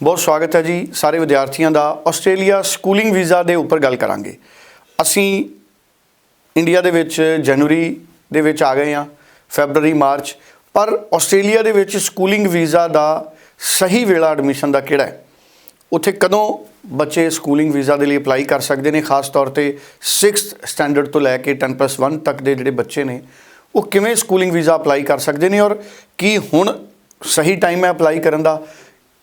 ਬਹੁਤ ਸਵਾਗਤ ਹੈ ਜੀ ਸਾਰੇ ਵਿਦਿਆਰਥੀਆਂ ਦਾ ਆਸਟ੍ਰੇਲੀਆ ਸਕੂਲਿੰਗ ਵੀਜ਼ਾ ਦੇ ਉੱਪਰ ਗੱਲ ਕਰਾਂਗੇ। ਅਸੀਂ ਇੰਡੀਆ ਦੇ ਵਿੱਚ ਜਨਵਰੀ ਦੇ ਵਿੱਚ ਆ ਗਏ ਹਾਂ ਫੈਬਰੂਰੀ ਮਾਰਚ, ਪਰ ਆਸਟ੍ਰੇਲੀਆ ਦੇ ਵਿੱਚ ਸਕੂਲਿੰਗ ਵੀਜ਼ਾ ਦਾ ਸਹੀ ਵੇਲਾ ਐਡਮਿਸ਼ਨ ਦਾ ਕਿਹੜਾ ਹੈ? ਉੱਥੇ ਕਦੋਂ ਬੱਚੇ ਸਕੂਲਿੰਗ ਵੀਜ਼ਾ ਦੇ ਲਈ ਅਪਲਾਈ ਕਰ ਸਕਦੇ ਨੇ? ਖਾਸ ਤੌਰ ਤੇ 6th ਸਟੈਂਡਰਡ ਤੋਂ ਲੈ ਕੇ 10+1 ਤੱਕ ਦੇ ਜਿਹੜੇ ਬੱਚੇ ਨੇ, ਉਹ ਕਿਵੇਂ ਸਕੂਲਿੰਗ ਵੀਜ਼ਾ ਅਪਲਾਈ ਕਰ ਸਕਦੇ ਨੇ ਔਰ ਕੀ ਹੁਣ ਸਹੀ ਟਾਈਮ ਹੈ ਅਪਲਾਈ ਕਰਨ ਦਾ?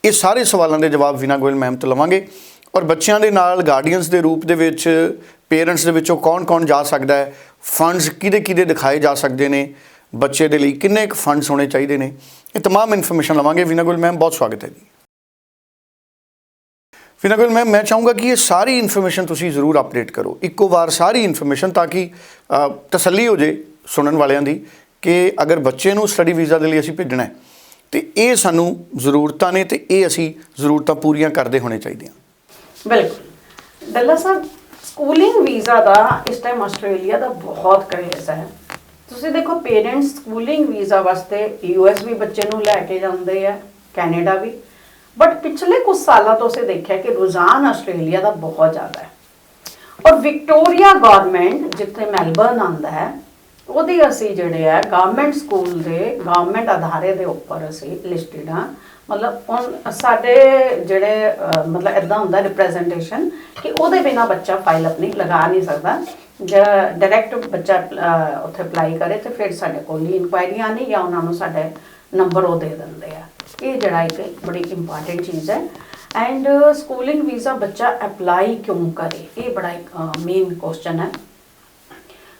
ਇਹ ਸਾਰੇ ਸਵਾਲਾਂ ਦੇ ਜਵਾਬ ਵਿਨਾ ਗੋਇਲ ਮੈਮ ਤੋਂ ਲਵਾਂਗੇ ਔਰ ਬੱਚਿਆਂ ਦੇ ਨਾਲ ਗਾਰਡੀਅਨਸ ਦੇ ਰੂਪ ਦੇ ਵਿੱਚ ਪੇਰੈਂਟਸ ਦੇ ਵਿੱਚੋਂ ਕੌਣ-ਕੌਣ ਜਾ ਸਕਦਾ ਹੈ ਫੰਡਸ ਕਿਹਦੇ-ਕਿਹਦੇ ਦਿਖਾਏ ਜਾ ਸਕਦੇ ਨੇ ਬੱਚੇ ਦੇ ਲਈ ਕਿੰਨੇ ਕੁ ਫੰਡਸ ਹੋਣੇ ਚਾਹੀਦੇ ਨੇ ਇਹ तमाम ਇਨਫੋਰਮੇਸ਼ਨ ਲਵਾਂਗੇ ਵਿਨਾ ਗੋਇਲ ਮੈਮ ਬਹੁਤ ਸਵਾਗਤ ਹੈ ਜੀ ਵਿਨਾ ਗੋਇਲ ਮੈਮ ਮੈਂ ਚਾਹੂੰਗਾ ਕਿ ਇਹ ਸਾਰੀ ਇਨਫੋਰਮੇਸ਼ਨ ਤੁਸੀਂ ਜ਼ਰੂਰ ਅਪਡੇਟ ਕਰੋ ਇੱਕੋ ਵਾਰ ਸਾਰੀ ਇਨਫੋਰਮੇਸ਼ਨ ਤਾਂ ਕਿ ਅ, ਤਸੱਲੀ ਹੋ ਜੇ ਸੁਣਨ ਵਾਲਿਆਂ ਦੀ ਕਿ ਅਗਰ ਬੱਚੇ ਨੂੰ ਸਟੱਡੀ ਵੀਜ਼ਾ ਦੇ ਲਈ ਅਸੀਂ ਭੇਜਣਾ ਹੈ ਤੇ ਇਹ ਸਾਨੂੰ ਜ਼ਰੂਰਤਾਂ ਨੇ ਤੇ ਇਹ ਅਸੀਂ ਜ਼ਰੂਰਤਾਂ ਪੂਰੀਆਂ ਕਰਦੇ ਹੋਣੇ ਚਾਹੀਦੀਆਂ ਬਿਲਕੁਲ। ਦੱਲਾ ਸਾਹਿਬ ਸਕੂਲਿੰਗ ਵੀਜ਼ਾ ਦਾ ਇਸ ਟਾਈਮ ਆਸਟ੍ਰੇਲੀਆ ਦਾ ਬਹੁਤ ਕਰੇਜ਼ ਹੈ। ਤੁਸੀਂ ਦੇਖੋ ਪੇਰੈਂਟਸ ਸਕੂਲਿੰਗ ਵੀਜ਼ਾ ਵਾਸਤੇ ਯੂਐਸ ਵੀ ਬੱਚੇ ਨੂੰ ਲੈ ਕੇ ਜਾਂਦੇ ਆ, ਕੈਨੇਡਾ ਵੀ। ਬਟ ਪਿਛਲੇ ਕੁਝ ਸਾਲਾਂ ਤੋਂ ਅਸੀਂ ਦੇਖਿਆ ਕਿ ਰੁਝਾਨ ਆਸਟ੍ਰੇਲੀਆ ਦਾ ਬਹੁਤ ਜ਼ਿਆਦਾ ਹੈ। ਔਰ ਵਿਕਟੋਰੀਆ ਗਵਰਨਮੈਂਟ ਜਿੱਥੇ ਮੈਲਬਰਨ ਆਂਦਾ ਹੈ ਉਹਦੀ ਅਸੀਂ ਜਿਹੜੇ ਆ ਗਵਰਨਮੈਂਟ ਸਕੂਲ ਦੇ ਗਵਰਨਮੈਂਟ ਅਧਾਰੇ ਦੇ ਉੱਪਰ ਅਸੀਂ ਲਿਸਟਡ ਆ ਮਤਲਬ ਉਹ ਸਾਡੇ ਜਿਹੜੇ ਮਤਲਬ ਇਦਾਂ ਹੁੰਦਾ ਰਿਪਰੈਜ਼ੈਂਟੇਸ਼ਨ ਕਿ ਉਹਦੇ ਬਿਨਾ ਬੱਚਾ ਫਾਈਲ ਆਪਣੀ ਲਗਾ ਨਹੀਂ ਸਕਦਾ। ਜਾਂ ਡਾਇਰੈਕਟ ਬੱਚਾ ਉੱਥੇ ਅਪਲਾਈ ਕਰੇ ਤੇ ਫਿਰ ਸਾਡੇ ਕੋਲ ਹੀ ਇਨਕੁਆਇਰੀ ਆਣੀ ਜਾਂ ਉਹਨਾਂ ਨੂੰ ਸਾਡੇ ਨੰਬਰ ਉਹ ਦੇ ਦਿੰਦੇ ਆ। ਇਹ ਜਿਹੜਾ ਇੱਕ ਬੜੀ ਇੰਪੋਰਟੈਂਟ ਚੀਜ਼ ਹੈ। ਐਂਡ ਸਕੂਲਿੰਗ ਵੀਜ਼ਾ ਬੱਚਾ ਅਪਲਾਈ ਕਿਉਂ ਕਰੇ? ਇਹ ਬੜਾ ਇੱਕ ਮੇਨ ਕੁਐਸਚਨ ਹੈ।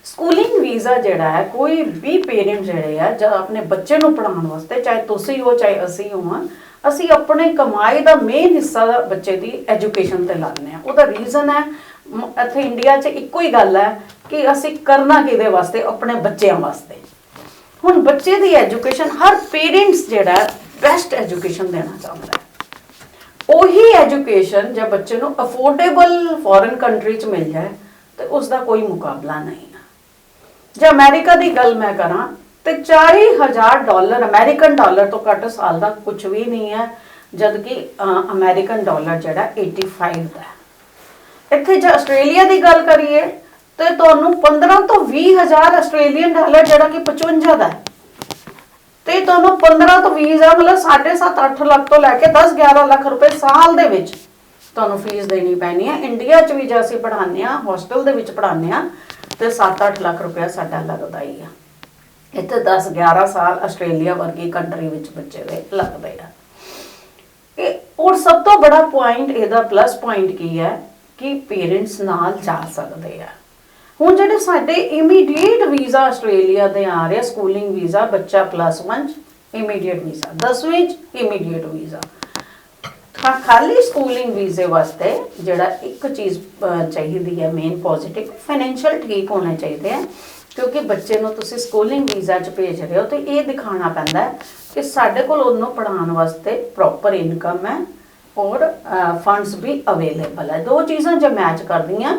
ਸਕੂਲਿੰਗ ਵੀਜ਼ਾ ਜਿਹੜਾ ਹੈ, ਕੋਈ ਵੀ ਪੇਰੈਂਟ ਜਿਹੜੇ ਆ, ਜਾਂ ਆਪਣੇ ਬੱਚੇ ਨੂੰ ਪੜਾਉਣ ਵਾਸਤੇ, ਚਾਹੇ ਤੁਸੀਂ ਹੋ, ਚਾਹੇ ਅਸੀਂ ਹੋਵਾਂ ਅਸੀਂ ਆਪਣੇ ਕਮਾਈ ਦਾ ਮੇਨ ਹਿੱਸਾ ਬੱਚੇ ਦੀ ਐਜੂਕੇਸ਼ਨ ਤੇ ਲਾਉਂਦੇ ਆ ਉਹਦਾ ਰੀਜ਼ਨ ਹੈ ਇੱਥੇ ਇੰਡੀਆ 'ਚ ਇੱਕੋ ਹੀ ਗੱਲ ਹੈ ਕਿ ਅਸੀਂ ਕਰਨਾ ਕਿਹਦੇ ਵਾਸਤੇ? ਆਪਣੇ ਬੱਚਿਆਂ ਵਾਸਤੇ। ਹੁਣ ਬੱਚੇ ਦੀ ਐਜੂਕੇਸ਼ਨ ਹਰ ਪੇਰੈਂਟਸ ਜਿਹੜਾ ਬੈਸਟ ਐਜੂਕੇਸ਼ਨ ਦੇਣਾ ਚਾਹੁੰਦਾ ਹੈ। ਉਹੀ ਐਜੂਕੇਸ਼ਨ ਜੇ ਬੱਚੇ ਨੂੰ ਅਫੋਰਡੇਬਲ ਫੋਰਨ ਕੰਟਰੀ 'ਚ ਮਿਲ ਜਾਏ, ਤੇ ਉਸ ਦਾ ਕੋਈ ਮੁਕਾਬਲਾ ਨਹੀਂ ਜੇ ਅਮਰੀਕਾ ਦੀ ਗੱਲ ਮੈਂ ਕਰਾਂ ਤੇ 40000 ਡਾਲਰ, ਅਮਰੀਕਨ ਡਾਲਰ ਤੋਂ ਘੱਟ ਸਾਲ ਦਾ ਕੁਝ ਵੀ ਨਹੀਂ ਹੈ ਜਦ ਕਿ ਅਮਰੀਕਨ ਡਾਲਰ ਜਿਹੜਾ 85 ਦਾ ਹੈ। ਇੱਥੇ ਜੇ ਆਸਟ੍ਰੇਲੀਆ ਦੀ ਗੱਲ ਕਰੀਏ, ਤੇ ਤੁਹਾਨੂੰ 15 ਤੋਂ 20000 ਆਸਟ੍ਰੇਲੀਅਨ ਡਾਲਰ ਜਿਹੜਾ ਕਿ 55 ਦਾ ਹੈ। ਤੇ ਤੁਹਾਨੂੰ 15 ਤੋਂ 20000 ਮਤਲਬ 7.5 ਲੱਖ ਤੋਂ ਲੈ ਕੇ 10 11 ਲੱਖ ਰੁਪਏ ਸਾਲ ਦੇ ਵਿੱਚ ਤੁਹਾਨੂੰ ਫੀਸ ਦੇਣੀ ਪੈਣੀ ਹੈ। ਇੰਡੀਆ 'ਚ ਵੀ ਜੇ ਅਸੀਂ ਪੜ੍ਹਾਉਂਦੇ ਆ ਹੋਸਟਲ ਦੇ ਵਿੱਚ ਪੜ੍ਹਾਉਂਦੇ ਆ ਤੇ 7-8 ਲੱਖ ਰੁਪਇਆ ਸਾਡਾ ਲੱਗਦਾ ਹੀ ਆ। ਇੱਥੇ 10-11 ਸਾਲ ਆਸਟ੍ਰੇਲੀਆ ਵਰਗੀ ਕੰਟਰੀ ਵਿੱਚ ਬੱਚੇ ਦੇ ਲੱਗਦੇ ਆ। ਇਹ ਔਰ ਸਭ ਤੋਂ ਬੜਾ ਪੁਆਇੰਟ ਇਹਦਾ ਪਲੱਸ ਪੁਆਇੰਟ ਕੀ ਹੈ ਕਿ ਪੇਰੈਂਟਸ ਨਾਲ ਜਾ ਸਕਦੇ ਆ। ਹੁਣ ਜਿਹੜੇ ਸਾਡੇ ਇਮੀਡੀਏਟ ਵੀਜ਼ਾ ਆਸਟ੍ਰੇਲੀਆ ਦੇ ਆ ਰਿਹਾ ਸਕੂਲਿੰਗ ਵੀਜ਼ਾ ਬੱਚਾ ਪਲੱਸ 1 ਇਮੀਡੀਏਟ ਵੀਜ਼ਾ 10ਵੀਂ ਚ ਇਮੀਡੀਏਟ ਵੀਜ਼ਾ ਹਾਂ ਖਾਲੀ ਸਕੂਲਿੰਗ ਵੀਜ਼ੇ ਵਾਸਤੇ ਜਿਹੜਾ ਇੱਕ ਚੀਜ਼ ਚਾਹੀਦੀ ਹੈ ਮੇਨ ਪੋਜ਼ਿਟਿਵ ਫਾਈਨੈਂਸ਼ੀਅਲ ਠੀਕ ਹੋਣੇ ਚਾਹੀਦੇ ਹੈ ਕਿਉਂਕਿ ਬੱਚੇ ਨੂੰ ਤੁਸੀਂ ਸਕੂਲਿੰਗ ਵੀਜ਼ਾ 'ਚ ਭੇਜ ਰਹੇ ਹੋ, ਤੇ ਇਹ ਦਿਖਾਉਣਾ ਪੈਂਦਾ ਹੈ ਕਿ ਸਾਡੇ ਕੋਲ ਉਹਨੂੰ ਪੜ੍ਹਾਉਣ ਵਾਸਤੇ ਪ੍ਰੋਪਰ ਇਨਕਮ ਹੈ ਔਰ ਫੰਡਸ ਵੀ ਅਵੇਲੇਬਲ ਹੈ। ਦੋ ਚੀਜ਼ਾਂ ਜੇ ਮੈਚ ਕਰਦੀਆਂ,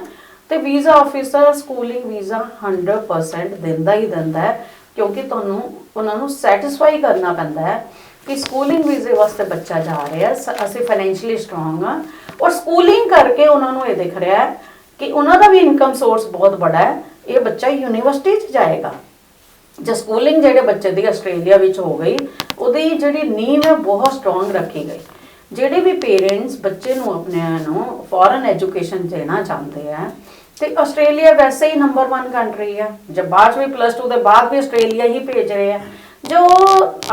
ਤੇ ਵੀਜ਼ਾ ਆਫੀਸਰ ਸਕੂਲਿੰਗ ਵੀਜ਼ਾ 100% ਦਿੰਦਾ ਹੀ ਦਿੰਦਾ ਹੈ, ਕਿਉਂਕਿ ਤੁਹਾਨੂੰ ਉਹਨਾਂ ਨੂੰ ਸੈਟੀਸਫਾਈ ਕਰਨਾ ਪੈਂਦਾ ਹੈ ਕਿ ਸਕੂਲਿੰਗ ਵੀਜ਼ੇ ਵਾਸਤੇ ਬੱਚਾ ਜਾ ਰਿਹਾ ਸ- ਅਸੀਂ ਫਾਈਨੈਂਸ਼ੀਅਲੀ ਸਟਰੋਂਗ ਆ ਔਰ ਸਕੂਲਿੰਗ ਕਰਕੇ ਉਹਨਾਂ ਨੂੰ ਇਹ ਦਿਖ ਰਿਹਾ ਹੈ ਕਿ ਉਹਨਾਂ ਦਾ ਵੀ ਇਨਕਮ ਸੋਰਸ ਬਹੁਤ ਬੜਾ ਹੈ। ਇਹ ਬੱਚਾ ਯੂਨੀਵਰਸਿਟੀ 'ਚ ਜਾਏਗਾ। ਜੇ ਸਕੂਲਿੰਗ ਜਿਹੜੇ ਬੱਚੇ ਦੀ ਆਸਟ੍ਰੇਲੀਆ ਵਿੱਚ ਹੋ ਗਈ, ਉਹਦੀ ਜਿਹੜੀ ਨੀਂਹ ਹੈ ਬਹੁਤ ਸਟਰੋਂਗ ਰੱਖੀ ਗਈ। ਜਿਹੜੇ ਵੀ ਪੇਰੈਂਟਸ ਬੱਚੇ ਨੂੰ ਆਪਣੇ ਨੂੰ ਫੋਰਨ ਐਜੂਕੇਸ਼ਨ ਦੇਣਾ ਚਾਹੁੰਦੇ ਆ, ਤੇ ਆਸਟ੍ਰੇਲੀਆ ਵੈਸੇ ਹੀ ਨੰਬਰ 1 ਕੰਟਰੀ ਹੈ ਜੇ ਬਾਅਦ 'ਚ ਵੀ ਪਲੱਸ 2 ਦੇ ਬਾਅਦ ਵੀ ਆਸਟ੍ਰੇਲੀਆ ਹੀ ਭੇਜ ਰਹੇ ਆ। ਜੋ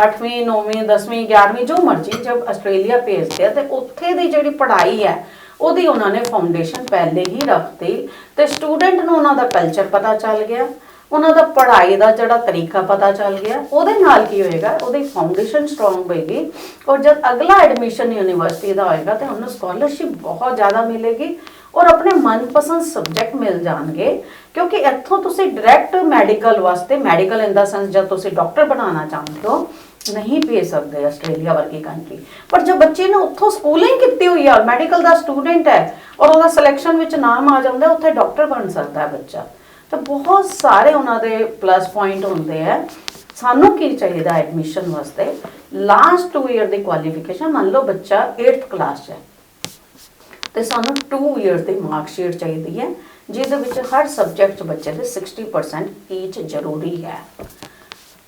8ਵੀਂ 9ਵੀਂ 10ਵੀਂ 11ਵੀਂ ਜੋ ਮਰਜ਼ੀ ਜਦ ਆਸਟ੍ਰੇਲੀਆ ਭੇਜਦੇ ਆ ਤੇ ਉੱਥੇ ਦੀ ਜਿਹੜੀ ਪੜ੍ਹਾਈ ਹੈ, ਉਹਦੀ ਉਹਨਾਂ ਨੇ ਫਾਊਂਡੇਸ਼ਨ ਪਹਿਲੇ ਹੀ ਰੱਖਤੀ ਤੇ ਸਟੂਡੈਂਟ ਨੂੰ ਉਹਨਾਂ ਦਾ ਕਲਚਰ ਪਤਾ ਚੱਲ ਗਿਆ, ਉਹਨਾਂ ਦਾ ਪੜ੍ਹਾਈ ਦਾ ਜਿਹੜਾ ਤਰੀਕਾ ਪਤਾ ਚੱਲ ਗਿਆ, ਉਹਦੇ ਨਾਲ ਕੀ ਹੋਏਗਾ, ਉਹਦੀ ਫਾਊਂਡੇਸ਼ਨ ਸਟਰੋਂਗ ਹੋਏਗੀ ਔਰ ਜਦ ਅਗਲਾ ਐਡਮਿਸ਼ਨ ਯੂਨੀਵਰਸਿਟੀ ਦਾ ਹੋਏਗਾ ਤੇ ਉਹਨੂੰ ਸਕਾਲਰਸ਼ਿਪ ਬਹੁਤ ਜ਼ਿਆਦਾ ਮਿਲੇਗੀ ਔਰ ਆਪਣੇ ਮਨਪਸੰਦ ਸਬਜੈਕਟ ਮਿਲ ਜਾਣਗੇ, ਕਿਉਂਕਿ ਇੱਥੋਂ ਤੁਸੀਂ ਡਾਇਰੈਕਟ ਮੈਡੀਕਲ ਵਾਸਤੇ ਮੈਡੀਕਲ ਇਨ ਦਾ ਸੈਂਸ ਜਦ ਤੁਸੀਂ ਡਾਕਟਰ ਬਣਾਉਣਾ ਚਾਹੁੰਦੇ ਹੋ, ਨਹੀਂ ਭੇਜ ਸਕਦੇ ਆਸਟ੍ਰੇਲੀਆ ਵਰਗੀ ਕੰਟਰੀ ਪਰ ਜੋ ਬੱਚੇ ਨੇ ਉੱਥੋਂ ਸਕੂਲਿੰਗ ਕੀਤੀ ਹੋਈ ਆ ਮੈਡੀਕਲ ਦਾ ਸਟੂਡੈਂਟ ਹੈ, ਔਰ ਉਹਦਾ ਸਿਲੈਕਸ਼ਨ ਵਿੱਚ ਨਾਮ ਆ ਜਾਂਦਾ, ਉੱਥੇ ਡਾਕਟਰ ਬਣ ਸਕਦਾ ਹੈ ਬੱਚਾ। ਤਾਂ ਬਹੁਤ ਸਾਰੇ ਉਹਨਾਂ ਦੇ ਪਲੱਸ ਪੁਆਇੰਟ ਹੁੰਦੇ ਆ। ਸਾਨੂੰ ਕੀ ਚਾਹੀਦਾ ਐਡਮਿਸ਼ਨ ਵਾਸਤੇ? ਲਾਸਟ 2 ਇਅਰ ਦੀ ਕੁਆਲੀਫਿਕੇਸ਼ਨ ਮੰਨ ਲਓ ਬੱਚਾ 8th ਕਲਾਸ 'ਚ ਹੈ। ਤੇ ਸਾਨੂੰ 2 ਇਅਰਸ ਦੀ ਮਾਰਕ ਸ਼ੀਟ ਚਾਹੀਦੀ ਹੈ, ਜਿਹਦੇ ਵਿੱਚ ਹਰ ਸਬਜੈਕਟ 'ਚ ਬੱਚੇ ਦੇ 60% ਈਚ ਜ਼ਰੂਰੀ ਹੈ।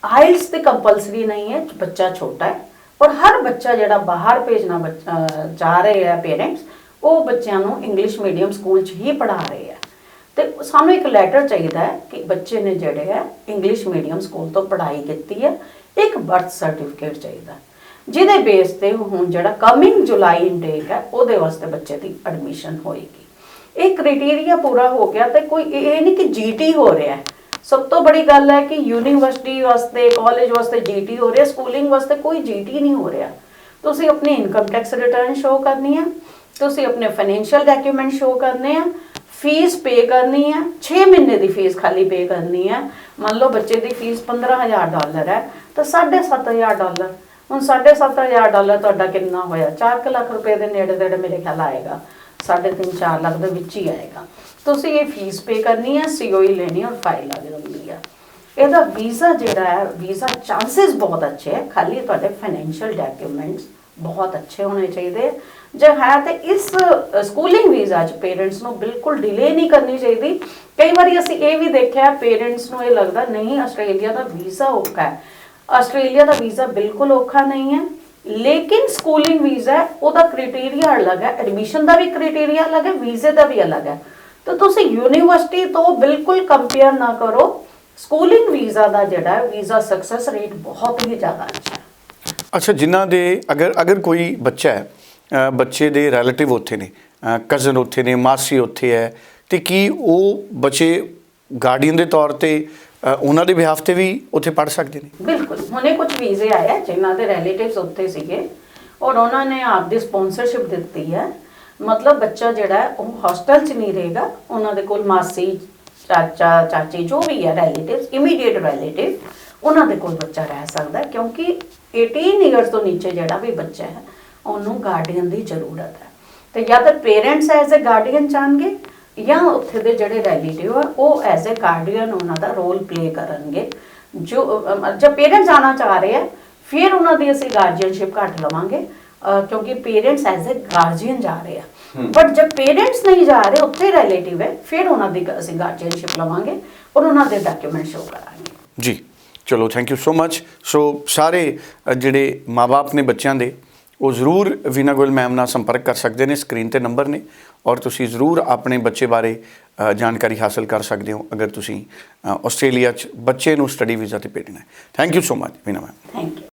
ਆਇਲਸ ਤੇ ਕੰਪਲਸਰੀ ਨਹੀਂ ਹੈ, ਬੱਚਾ ਛੋਟਾ ਹੈ, ਔਰ ਹਰ ਬੱਚਾ ਜਿਹੜਾ ਬਾਹਰ ਭੇਜਣਾ ਬੱਚ- ਜਾ ਰਹੇ ਹੈ ਪੇਰੈਂਟਸ ਉਹ ਬੱਚਿਆਂ ਨੂੰ ਇੰਗਲਿਸ਼ ਮੀਡੀਅਮ ਸਕੂਲ 'ਚ ਹੀ ਪੜ੍ਹਾ ਰਹੇ ਹੈ। ਤੇ ਸਾਨੂੰ ਇੱਕ ਲੈਟਰ ਚਾਹੀਦਾ ਹੈ ਕਿ ਬੱਚੇ ਨੇ ਜਿਹੜੇ ਹੈ ਇੰਗਲਿਸ਼ ਮੀਡੀਅਮ ਸਕੂਲ ਤੋਂ ਪੜ੍ਹਾਈ ਕੀਤੀ ਹੈ, ਇੱਕ ਬਰਥ ਸਰਟੀਫਿਕੇਟ ਚਾਹੀਦਾ ਜਿਹਦੇ ਬੇਸ ਤੇ ਹੁਣ ਜਿਹੜਾ ਕਮਿੰਗ ਜੁਲਾਈ ਇਨਟੇਕ ਹੈ, ਉਹਦੇ ਵਾਸਤੇ ਬੱਚੇ ਦੀ ਐਡਮਿਸ਼ਨ ਹੋਏਗੀ। ਇਹ ਕ੍ਰਾਈਟੇਰੀਆ ਪੂਰਾ ਹੋ ਗਿਆ ਤੇ ਕੋਈ ਇਹ ਨਹੀਂ ਕਿ ਜੀਟੀ ਹੋ ਰਿਹਾ ਹੈ। ਸਭ ਤੋਂ ਬੜੀ ਗੱਲ ਹੈ ਕਿ ਯੂਨੀਵਰਸਿਟੀ ਵਾਸਤੇ ਕਾਲਜ ਵਾਸਤੇ ਜੀਟੀ ਹੋ ਰਿਹਾ ਸਕੂਲਿੰਗ ਵਾਸਤੇ ਕੋਈ ਜੀਟੀ ਨਹੀਂ ਹੋ ਰਿਹਾ। ਤੁਸੀਂ ਆਪਣੀ ਇਨਕਮ ਟੈਕਸ ਰਿਟਰਨ ਸ਼ੋ ਕਰਨੀ ਹੈ, ਤੁਸੀਂ ਆਪਣੇ ਫਾਈਨੈਂਸ਼ੀਅਲ ਡਾਕੂਮੈਂਟ ਸ਼ੋ ਕਰਨੇ ਆ ਫੀਸ ਪੇ ਕਰਨੀ ਹੈ 6 ਮਹੀਨੇ ਦੀ ਫੀਸ ਖਾਲੀ ਪੇ ਕਰਨੀ ਹੈ ਮੰਨ ਲਓ ਬੱਚੇ ਦੀ ਫੀਸ 15000 ਡਾਲਰ ਹੈ, ਤਾਂ 7500 ਡਾਲਰ ਹੁਣ 7500 ਡਾਲਰ ਤੁਹਾਡਾ ਕਿੰਨਾ ਹੋਇਆ? 4 ਲੱਖ ਰੁਪਏ ਦੇ ਨੇੜੇ ਤੇੜੇ ਮੇਰੇ ਖਿਆਲ ਆਏਗਾ। 3.5 4 ਲੱਖ ਦੇ ਵਿੱਚ ਹੀ ਆਏਗਾ। ਤੁਸੀਂ ਇਹ ਫੀਸ ਪੇ ਕਰਨੀ ਹੈ ਸੀਓਈ ਲੈਣੀ ਹੈ ਔਰ ਫਾਈਲ ਲੱਗ ਜਾਂਦੀ ਹੈ ਇਹਦਾ ਵੀਜ਼ਾ ਜਿਹੜਾ ਹੈ ਵੀਜ਼ਾ ਚਾਂਸਸ ਬਹੁਤ ਅੱਛੇ ਹੈ ਖਾਲੀ ਤੁਹਾਡੇ ਫਾਈਨੈਂਸ਼ੀਅਲ ਡਾਕੂਮੈਂਟਸ ਬਹੁਤ ਅੱਛੇ ਹੋਣੇ ਚਾਹੀਦੇ ਜੇ ਹੈ ਤੇ ਇਸ ਸਕੂਲਿੰਗ ਵੀਜ਼ਾ 'ਚ ਪੇਰੈਂਟਸ ਨੂੰ ਬਿਲਕੁਲ ਡਿਲੇ ਨਹੀਂ ਕਰਨੀ ਚਾਹੀਦੀ। ਕਈ ਵਾਰੀ ਅਸੀਂ ਇਹ ਵੀ ਦੇਖਿਆ ਪੇਰੈਂਟਸ ਨੂੰ ਇਹ ਲੱਗਦਾ, ਨਹੀਂ, ਆਸਟ੍ਰੇਲੀਆ ਦਾ ਵੀਜ਼ਾ ਔਖਾ ਹੈ। ਆਸਟ੍ਰੇਲੀਆ ਦਾ ਵੀਜ਼ਾ ਬਿਲਕੁਲ ਔਖਾ ਨਹੀਂ ਹੈ, ਲੇਕਿਨ ਸਕੂਲਿੰਗ ਵੀਜ਼ਾ ਉਹਦਾ ਕ੍ਰਾਈਟੇਰੀਆ ਅਲੱਗ ਹੈ ਐਡਮਿਸ਼ਨ ਦਾ ਵੀ ਕ੍ਰਾਈਟੇਰੀਆ ਅਲੱਗ ਹੈ, ਵੀਜ਼ੇ ਦਾ ਵੀ ਅਲੱਗ ਹੈ। ਤਾਂ ਤੁਸੀਂ ਯੂਨੀਵਰਸਿਟੀ ਤੋਂ ਬਿਲਕੁਲ ਕੰਪੇਅਰ ਨਾ ਕਰੋ ਸਕੂਲਿੰਗ ਵੀਜ਼ਾ ਦਾ ਜਿਹੜਾ ਵੀਜ਼ਾ ਸਕਸੈਸ ਰੇਟ ਬਹੁਤ ਹੀ ਜ਼ਿਆਦਾ ਅੱਛਾ ਹੈ। ਅੱਛਾ, ਜਿਨ੍ਹਾਂ ਦੇ ਅਗਰ ਅਗਰ ਕੋਈ ਬੱਚਾ ਹੈ ਬੱਚੇ ਦੇ ਰਿਲੇਟਿਵ ਉੱਥੇ ਨੇ ਕਜ਼ਨ ਉੱਥੇ ਨੇ, ਮਾਸੀ ਉੱਥੇ ਹੈ, ਤੇ ਕੀ ਉਹ ਬੱਚੇ ਗਾਰਡੀਅਨ ਦੇ ਤੌਰ ਤੇ ਉਹਨਾਂ ਦੇ ਬਿਹਾਫ ਤੇ ਵੀ ਉੱਥੇ ਪੜ ਸਕਦੇ ਨੇ। ਬਿਲਕੁਲ। ਹੁਣੇ ਕੁਝ ਵੀਜ਼ੇ ਆਏ ਜਿਨ੍ਹਾਂ ਦੇ ਰਿਲੇਟਿਵਸ ਉੱਥੇ ਸੀਗੇ। ਔਰ ਉਹਨਾਂ ਨੇ ਆਪਦੀ ਸਪਾਂਸਰਸ਼ਿਪ ਦਿੱਤੀ ਹੈ। ਮਤਲਬ ਬੱਚਾ ਜਿਹੜਾ ਉਹ ਹੋਸਟਲ 'ਚ ਨਹੀਂ ਰਹੇਗਾ। ਉਹਨਾਂ ਦੇ ਕੋਲ ਮਾਸੀ, ਚਾਚਾ, ਚਾਚੀ ਜੋ ਵੀ ਹੈ ਰਿਲੇਟਿਵਸ ਇਮੀਡੀਏਟ ਰਿਲੇਟਿਵ ਉਹਨਾਂ ਦੇ ਕੋਲ ਬੱਚਾ ਰਹਿ ਸਕਦਾ ਕਿਉਂਕਿ 18 ਇਅਰਸ ਤੋਂ ਨੀਚੇ ਜਿਹੜਾ ਵੀ ਬੱਚਾ ਹੈ, ਉਹਨੂੰ ਗਾਰਡੀਅਨ ਦੀ ਜ਼ਰੂਰਤ ਹੈ। ਤੇ ਜਾਂ ਤਾਂ ਪੇਰੈਂਟਸ ਐਜ਼ ਅ ਗਾਰਡੀਅਨ ਚਾਹਣਗੇ ਜਾਂ ਉੱਥੇ ਦੇ ਜਿਹੜੇ ਰਿਲੇਟਿਵ ਆ ਉਹ ਐਜ਼ ਅ ਗਾਰਡੀਅਨ ਉਹਨਾਂ ਦਾ ਰੋਲ ਪਲੇ ਕਰਨਗੇ। ਜੋ ਜਦ ਪੇਰੈਂਟਸ ਆਣਾ ਚਾਹ ਰਹੇ ਆ ਫਿਰ ਉਹਨਾਂ ਦੀ ਅਸੀਂ ਗਾਰਡੀਅਨਸ਼ਿਪ ਘੱਟ ਲਵਾਂਗੇ ਕਿਉਂਕਿ ਪੇਰੈਂਟਸ ਐਜ਼ ਅ ਗਾਰਡੀਅਨ ਜਾ ਰਹੇ ਆ। ਬਟ ਜਦ ਪੇਰੈਂਟਸ ਨਹੀਂ ਜਾ ਰਹੇ ਉੱਥੇ ਰਿਲੇਟਿਵ ਹੈ ਫਿਰ ਉਹਨਾਂ ਦੀ ਅਸੀਂ ਗਾਰਡੀਅਨਸ਼ਿਪ ਲਵਾਂਗੇ ਔਰ ਉਹਨਾਂ ਦੇ ਡਾਕੂਮੈਂਟ ਸ਼ੋ ਕਰਾਂਗੇ। ਜੀ ਚਲੋ ਥੈਂਕ ਯੂ ਸੋ ਮੱਚ ਸੋ ਸਾਰੇ ਜਿਹੜੇ ਮਾਪੇ ਨੇ ਬੱਚਿਆਂ ਦੇ ਉਹ ਜ਼ਰੂਰ ਵੀਨਾ ਗੋਇਲ ਮੈਮ ਨਾਲ ਸੰਪਰਕ ਕਰ ਸਕਦੇ ਨੇ, ਸਕਰੀਨ ਤੇ ਨੰਬਰ ਨੇ, ਔਰ ਤੁਸੀਂ ਜ਼ਰੂਰ ਆਪਣੇ ਬੱਚੇ ਬਾਰੇ ਜਾਣਕਾਰੀ ਹਾਸਲ ਕਰ ਸਕਦੇ ਹੋ, ਅਗਰ ਤੁਸੀਂ ਆਸਟ੍ਰੇਲੀਆ 'ਚ ਬੱਚੇ ਨੂੰ ਸਟੱਡੀ ਵੀਜ਼ਾ ਤੇ ਭੇਜਣਾ ਹੈ। Thank you so much Veena ma'am. Thank you.